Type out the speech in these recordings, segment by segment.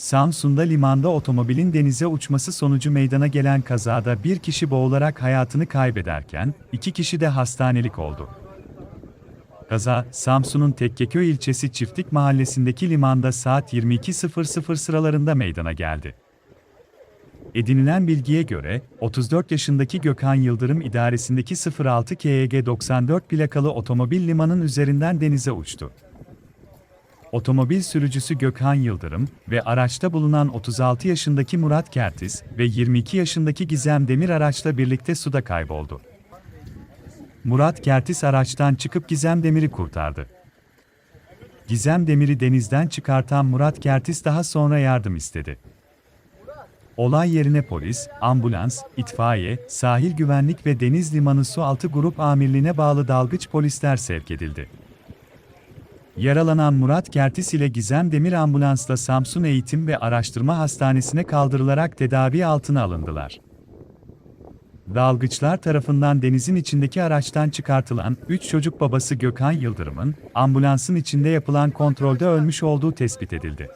Samsun'da limanda otomobilin denize uçması sonucu meydana gelen kazada bir kişi boğularak hayatını kaybederken, iki kişi de hastanelik oldu. Kaza, Samsun'un Tekkeköy ilçesi Çiftlik mahallesindeki limanda saat 22.00 sıralarında meydana geldi. Edinilen bilgiye göre, 34 yaşındaki Gökhan Yıldırım idaresindeki 06 KEG 94 plakalı otomobil limanın üzerinden denize uçtu. Otomobil sürücüsü Gökhan Yıldırım ve araçta bulunan 36 yaşındaki Murat Kertiz ve 22 yaşındaki Gizem Demir araçla birlikte suda kayboldu. Murat Kertiz araçtan çıkıp Gizem Demir'i kurtardı. Gizem Demir'i denizden çıkartan Murat Kertiz daha sonra yardım istedi. Olay yerine polis, ambulans, itfaiye, sahil güvenlik ve deniz limanı su altı grup amirliğine bağlı dalgıç polisler sevk edildi. Yaralanan Murat Kertis ile Gizem Demir ambulansla Samsun Eğitim ve Araştırma Hastanesi'ne kaldırılarak tedavi altına alındılar. Dalgıçlar tarafından denizin içindeki araçtan çıkartılan 3 çocuk babası Gökhan Yıldırım'ın ambulansın içinde yapılan kontrolde ölmüş olduğu tespit edildi.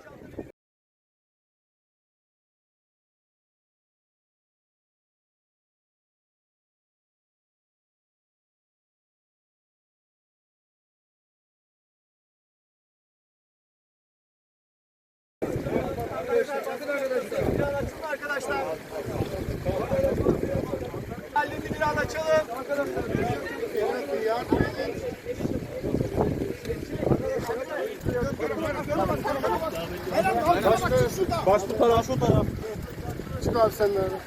Arkadaşlar. Halini biraz açalım. Baş bu taraf şu taraf. Çık abi sen nerede?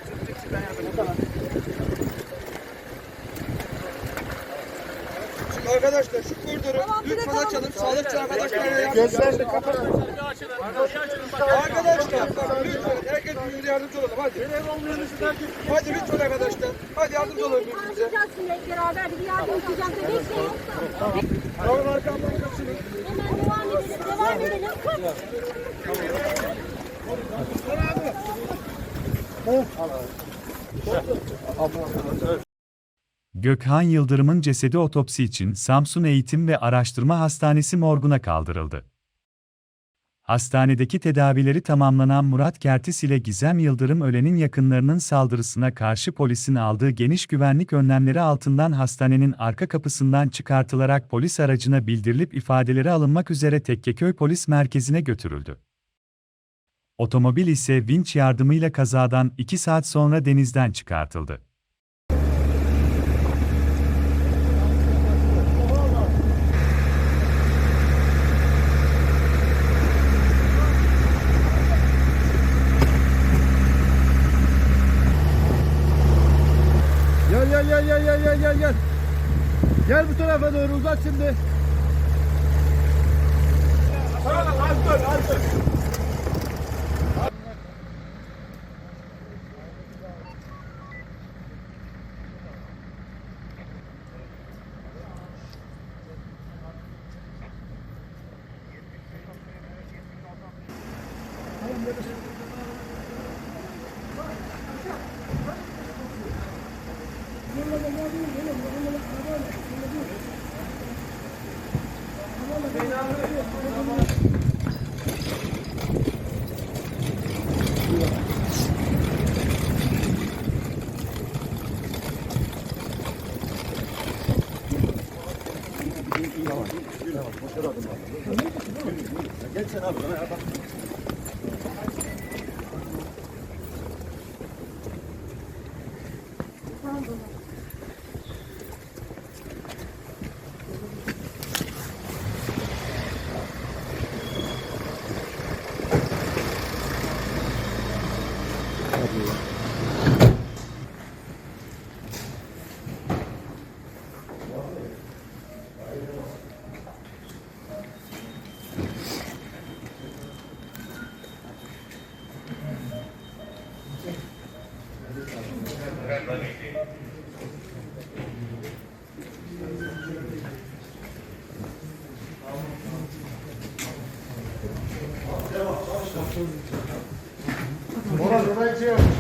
Çık arkadaşlar şu koridoru lütfen açalım. Sağlıkçı arkadaşlar. Gözlerini kapat. Arkadaşlar lütfen herkes birbirine yardımcı olalım hadi. Hadi lütfen arkadaşlar. Hadi yardımcı olalım birbirimize. Tamam kaçın. Hemen devam edelim. Devam. Gökhan Yıldırım'ın cesedi otopsi için Samsun Eğitim ve Araştırma Hastanesi morguna kaldırıldı. Hastanedeki tedavileri tamamlanan Murat Kertis ile Gizem Yıldırım ölenin yakınlarının saldırısına karşı polisin aldığı geniş güvenlik önlemleri altından hastanenin arka kapısından çıkartılarak polis aracına bildirilip ifadeleri alınmak üzere Tekkeköy Polis Merkezi'ne götürüldü. Otomobil ise vinç yardımıyla kazadan 2 saat sonra denizden çıkartıldı. Gel gel gel gel gel gel gel gel. Bu tarafa doğru uzat şimdi. Geç sen abi bana yapalım. right here.